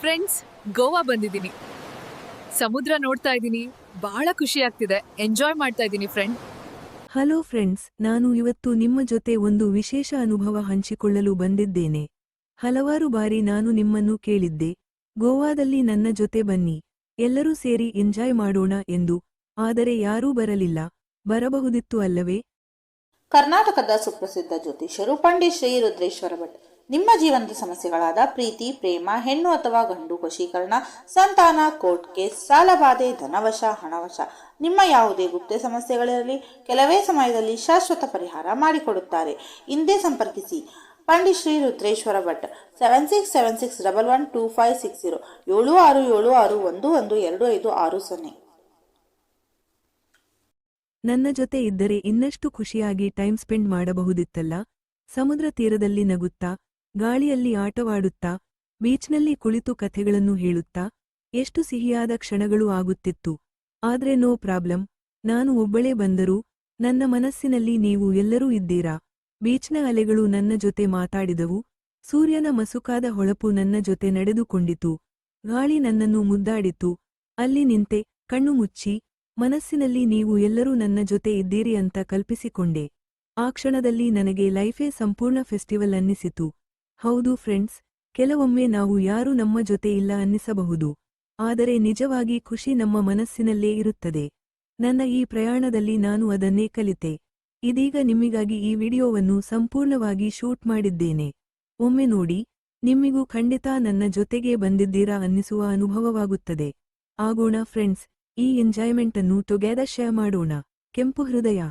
Friends Goa ಬಂದಿದ್ದೀನಿ. ಸಮುದ್ರ ನೋಡ್ತಾ ಇದ್ದೀನಿ ಬಹಳ ಖುಷಿ ಆಗ್ತಿದೆ. ಎಂಜಾಯ್ ಮಾಡ್ತಾ ಇದ್ದೀನಿ ಫ್ರೆಂಡ್ ಹಲೋ ಫ್ರೆಂಡ್ಸ್ ನಾನು ಇವತ್ತು ನಿಮ್ಮ ಜೊತೆ ಒಂದು ವಿಶೇಷ ಅನುಭವ ಹಂಚಿಕೊಳ್ಳಲು ಬಂದಿದ್ದೇನೆ. ಹಲವಾರು ಬಾರಿ ನಾನು ನಿಮ್ಮನ್ನು ಕೇಳಿದ್ದೆ. ಗೋವಾದಲ್ಲಿ ನನ್ನ ಜೊತೆ ಬನ್ನಿ. ಎಲ್ಲರೂ ಸೇರಿ ಎಂಜಾಯ್ ಮಾಡೋಣ ಎಂದು. ಆದರೆ ಯಾರೂ ಬರಲಿಲ್ಲ. ಬರಬಹುದಿತ್ತು ಅಲ್ಲವೇ? ಕರ್ನಾಟಕದ ಸುಪ್ರಸಿದ್ಧ ಜ್ಯೋತಿಷರು ಪಂಡಿತ್ ಶ್ರೀ ರುದ್ರೇಶ್ವರ ಭಟ್. ನಿಮ್ಮ ಜೀವನದ ಸಮಸ್ಯೆಗಳಾದ ಪ್ರೀತಿ, ಪ್ರೇಮ, ಹೆಣ್ಣು ಅಥವಾ ಗಂಡು ವಶೀಕರಣ, ಸಂತಾನ, ಕೋರ್ಟ್ ಕೇಸ್ ಸಾಲಬಾಧೆ ಧನವಶ, ಹಣವಶ, ನಿಮ್ಮ ಯಾವುದೇ ಗುಪ್ತ ಸಮಸ್ಯೆಗಳಿರಲಿ, ಕೆಲವೇ ಸಮಯದಲ್ಲಿ ಶಾಶ್ವತ ಪರಿಹಾರ ಮಾಡಿಕೊಡುತ್ತಾರೆ. ಹಿಂದೆ ಸಂಪರ್ಕಿಸಿ. Pandit Shri Rudreshwara Bhat, seven six seven six double one two five six zero, ಏಳು ಆರು ಏಳು ಆರು ಒಂದು ಒಂದು ಎರಡು ಐದು ಆರು ಸೊನ್ನೆ. ನನ್ನ ಜೊತೆ ಇದ್ದರೆ ಇನ್ನಷ್ಟು ಖುಷಿಯಾಗಿ ಟೈಮ್ ಸ್ಪೆಂಡ್ ಮಾಡಬಹುದಿತ್ತಲ್ಲ? ಸಮುದ್ರ ತೀರದಲ್ಲಿ ನಗುತ್ತಾ ಗಾಳಿಯಲ್ಲಿ ಆಟವಾಡುತ್ತಾ, ಬೀಚ್ನಲ್ಲಿ ಕುಳಿತು ಕಥೆಗಳನ್ನು ಹೇಳುತ್ತಾ, ಎಷ್ಟು ಸಿಹಿಯಾದ ಕ್ಷಣಗಳು ಆಗುತ್ತಿತ್ತು. ಆದ್ರೆ ನೋ ಪ್ರಾಬ್ಲಮ್, ನಾನು ಒಬ್ಬಳೇ ಬಂದರೂ, ನನ್ನ ಮನಸ್ಸಿನಲ್ಲಿ ನೀವು ಎಲ್ಲರೂ ಇದ್ದೀರಾ? ಬೀಚ್ನ ಅಲೆಗಳು ನನ್ನ ಜೊತೆ ಮಾತಾಡಿದವು, ಸೂರ್ಯನ ಮಸುಕಾದ ಹೊಳಪು ನನ್ನ ಜೊತೆ ನಡೆದುಕೊಂಡಿತು. ಗಾಳಿ ನನ್ನನ್ನು ಮುದ್ದಾಡಿತು, ಅಲ್ಲಿ ನಿಂತೆ, ಕಣ್ಣು ಮುಚ್ಚಿ, ಮನಸ್ಸಿನಲ್ಲಿ ನೀವು ಎಲ್ಲರೂ ನನ್ನ ಜೊತೆ ಇದ್ದೀರಿ ಅಂತ ಕಲ್ಪಿಸಿಕೊಂಡೆ. ಆ ಕ್ಷಣದಲ್ಲಿ ನನಗೆ ಲೈಫೇ ಸಂಪೂರ್ಣ ಫೆಸ್ಟಿವಲ್ ಅನ್ನಿಸಿತು. ಹೌದು ಫ್ರೆಂಡ್ಸ್, ಕೆಲವೊಮ್ಮೆ ನಾವು ಯಾರೂ ನಮ್ಮ ಜೊತೆ ಇಲ್ಲ ಅನ್ನಿಸಬಹುದು, ಆದರೆ ನಿಜವಾಗಿ ಖುಷಿ ನಮ್ಮ ಮನಸ್ಸಿನಲ್ಲೇ ಇರುತ್ತದೆ. ನನ್ನ ಈ ಪ್ರಯಾಣದಲ್ಲಿ ನಾನು ಅದನ್ನೇ ಕಲಿತೆ. ಇದೀಗ ನಿಮ್ಮಿಗಾಗಿ ಈ ವಿಡಿಯೋವನ್ನು ಸಂಪೂರ್ಣವಾಗಿ ಶೂಟ್ ಮಾಡಿದ್ದೇನೆ. ಒಮ್ಮೆ ನೋಡಿ, ನಿಮ್ಮಿಗೂ ಖಂಡಿತ ನನ್ನ ಜೊತೆಗೆ ಬಂದಿದ್ದೀರಾ ಅನ್ನಿಸುವ ಅನುಭವವಾಗುತ್ತದೆ. ಆಗೋಣ ಫ್ರೆಂಡ್ಸ್, ಈ ಎಂಜಾಯ್ಮೆಂಟ್ ಅನ್ನು ಟೊಗೆದರ್ ಶೇರ್ ಮಾಡೋಣ. ಕೆಂಪು ಹೃದಯ.